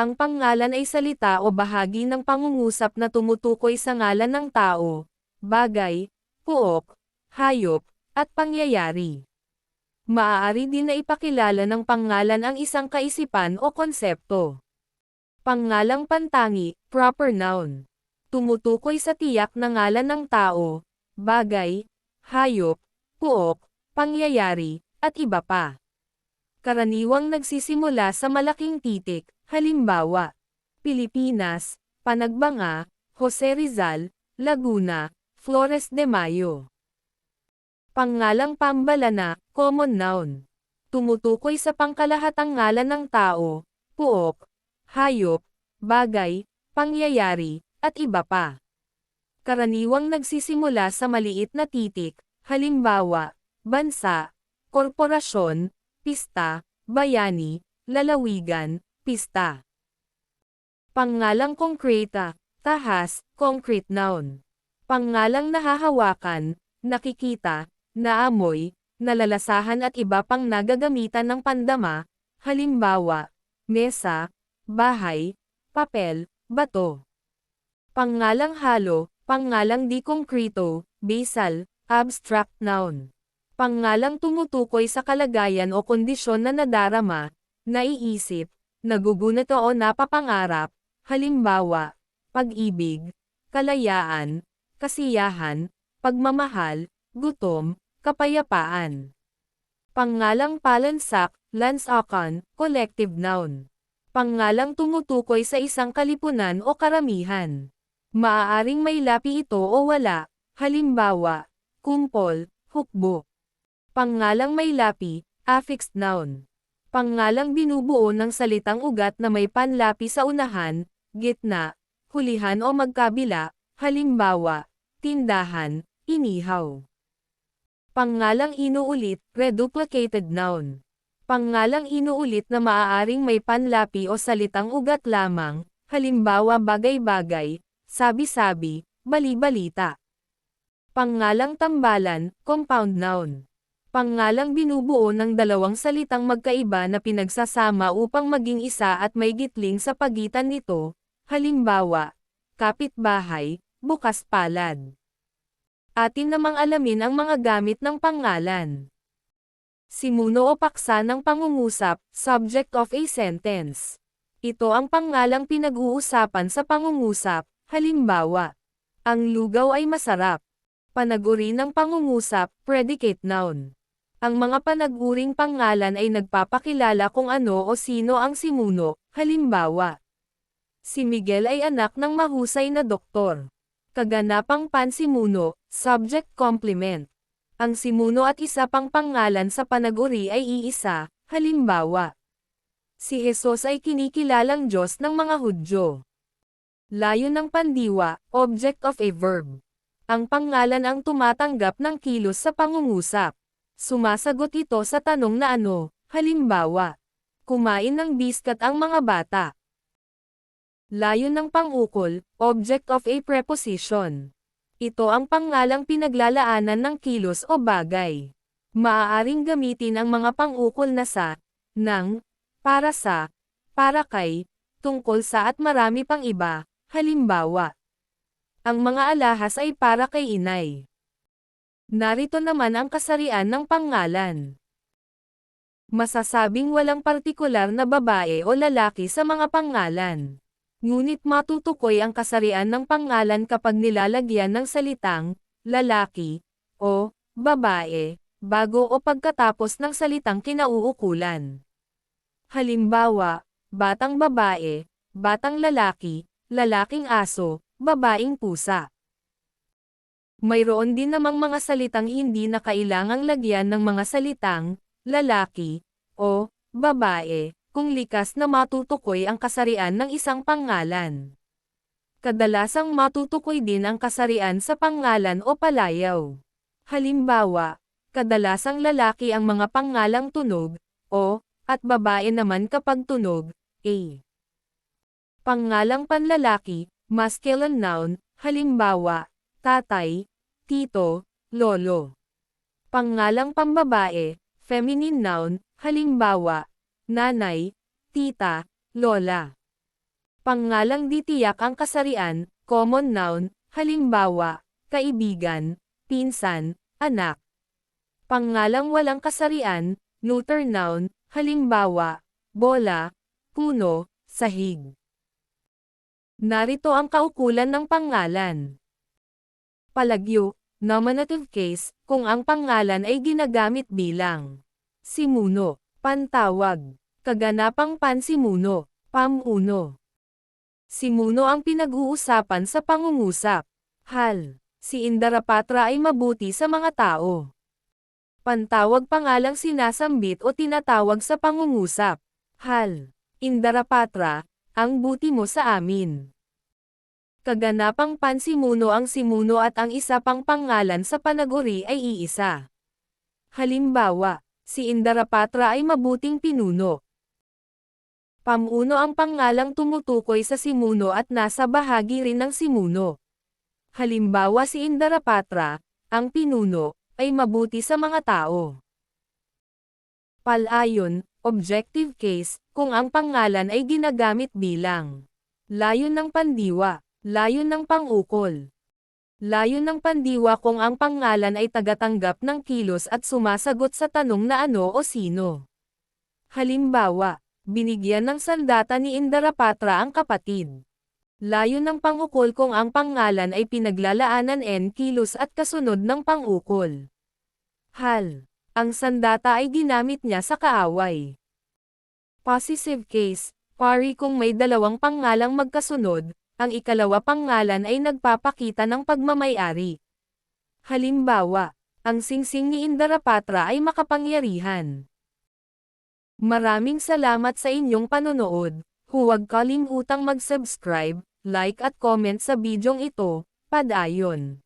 Ang pangalan ay salita o bahagi ng pangungusap na tumutukoy sa ngalan ng tao, bagay, puok, hayop, at pangyayari. Maaari din na ipakilala ng pangalan ang isang kaisipan o konsepto. Pangalang pantangi, proper noun. Tumutukoy sa tiyak na ngalan ng tao, bagay, hayop, puok, pangyayari, at iba pa. Karaniwang nagsisimula sa malaking titik, halimbawa, Pilipinas, Panagbanga, Jose Rizal, Laguna, Flores de Mayo. Pangalang pambalana, common noun. Tumutukoy sa pangkalahatang ngalan ng tao, puok, hayop, bagay, pangyayari, at iba pa. Karaniwang nagsisimula sa maliit na titik, halimbawa, bansa, korporasyon, pista, bayani, lalawigan, pista. Pangalang konkreta, tahas, concrete noun. Pangalang nahahawakan, nakikita, naamoy, nalalasahan at iba pang nagagamitan ng pandama, halimbawa, mesa, bahay, papel, bato. Pangalang halo, pangalang di konkreto, basal, abstract noun. Pangalang tumutukoy sa kalagayan o kondisyon na nadarama, naiisip, nagugunit o napapangarap, halimbawa, pag-ibig, kalayaan, kasiyahan, pagmamahal, gutom, kapayapaan. Pangalang palansak, lansakan, collective noun. Pangalang tumutukoy sa isang kalipunan o karamihan. Maaaring may lapi ito o wala, halimbawa, kumpol, hukbo. Pangalang may lapi, affixed noun. Pangalang binubuo ng salitang ugat na may panlapi sa unahan, gitna, hulihan o magkabila, halimbawa, tindahan, inihaw. Pangalang inuulit, reduplicated noun. Pangalang inuulit na maaaring may panlapi o salitang ugat lamang, halimbawa bagay-bagay, sabi-sabi, bali-balita. Pangalang tambalan, compound noun. Pangalang binubuo ng dalawang salitang magkaiba na pinagsasama upang maging isa at may gitling sa pagitan nito, halimbawa, kapitbahay, bukas palad. Atin namang alamin ang mga gamit ng pangalan. Simuno o paksa ng pangungusap, subject of a sentence. Ito ang pangalang pinag-uusapan sa pangungusap, halimbawa, ang lugaw ay masarap. Panaguri ng pangungusap, predicate noun. Ang mga panaguring pangalan ay nagpapakilala kung ano o sino ang simuno, halimbawa. Si Miguel ay anak ng mahusay na doktor. Kaganapang pansimuno, subject complement. Ang simuno at isa pang pangalan sa panaguri ay iisa, halimbawa. Si Jesus ay kinikilalang Diyos ng mga Hudyo. Layo ng pandiwa, object of a verb. Ang pangalan ang tumatanggap ng kilos sa pangungusap. Sumasagot ito sa tanong na ano, halimbawa, kumain ng biskat ang mga bata. Layo ng pangukol, object of a preposition. Ito ang pangalang pinaglalaanan ng kilos o bagay. Maaaring gamitin ang mga pangukol na sa, ng, para sa, para kay, tungkol sa at marami pang iba, halimbawa. Ang mga alahas ay para kay inay. Narito naman ang kasarian ng pangalan. Masasabing walang partikular na babae o lalaki sa mga pangalan. Ngunit matutukoy ang kasarian ng pangalan kapag nilalagyan ng salitang lalaki o babae bago o pagkatapos ng salitang kinauukulan. Halimbawa, batang babae, batang lalaki, lalaking aso, babaing pusa. Mayroon din namang mga salitang hindi na kailangang lagyan ng mga salitang lalaki o babae kung likas na matutukoy ang kasarian ng isang pangalan. Kadalasang matutukoy din ang kasarian sa pangalan o palayaw. Halimbawa, kadalasang lalaki ang mga pangalang tunog, o, at babae naman kapag tunog, a. Pangalang panlalaki, masculine noun, halimbawa, tatay, tito, lolo. Pangalang pambabae, feminine noun, halimbawa, nanay, tita, lola. Pangalang di tiyak ang kasarian, common noun, halimbawa, kaibigan, pinsan, anak. Pangalang walang kasarian, neuter noun, halimbawa, bola, puno, sahig. Narito ang kaukulan ng pangalan. Palagyo, nominative case, kung ang pangalan ay ginagamit bilang simuno, pantawag, kaganapang pansimuno, pamuno. Simuno ang pinag-uusapan sa pangungusap. Hal, si Indarapatra ay mabuti sa mga tao. Pantawag pangalang sinasambit o tinatawag sa pangungusap. Hal, Indarapatra, ang buti mo sa amin. Kaganapang pansimuno ang simuno at ang isa pang pangalan sa panaguri ay iisa. Halimbawa, si Indarapatra ay mabuting pinuno. Pamuno ang pangalang tumutukoy sa simuno at nasa bahagi rin ng simuno. Halimbawa si Indarapatra, ang pinuno, ay mabuti sa mga tao. Palayon, objective case, kung ang pangalan ay ginagamit bilang layon ng pandiwa, layon ng pangukol. Layon ng pandiwa kung ang pangalan ay tagatanggap ng kilos at sumasagot sa tanong na ano o sino. Halimbawa, binigyan ng sandata ni Indarapatra ang kapatid. Layon ng pangukol kung ang pangalan ay pinaglalaanan n kilos at kasunod ng pangukol. Hal. Ang sandata ay ginamit niya sa kaaway. Possessive case, pari kung may dalawang pangalang magkasunod, ang ikalawa pangalan ay nagpapakita ng pagmamayari. Halimbawa, ang singsing ni Indarapatra ay makapangyarihan. Maraming salamat sa inyong panonood. Huwag kalimutang mag-subscribe, like at comment sa bidyong ito, padayon.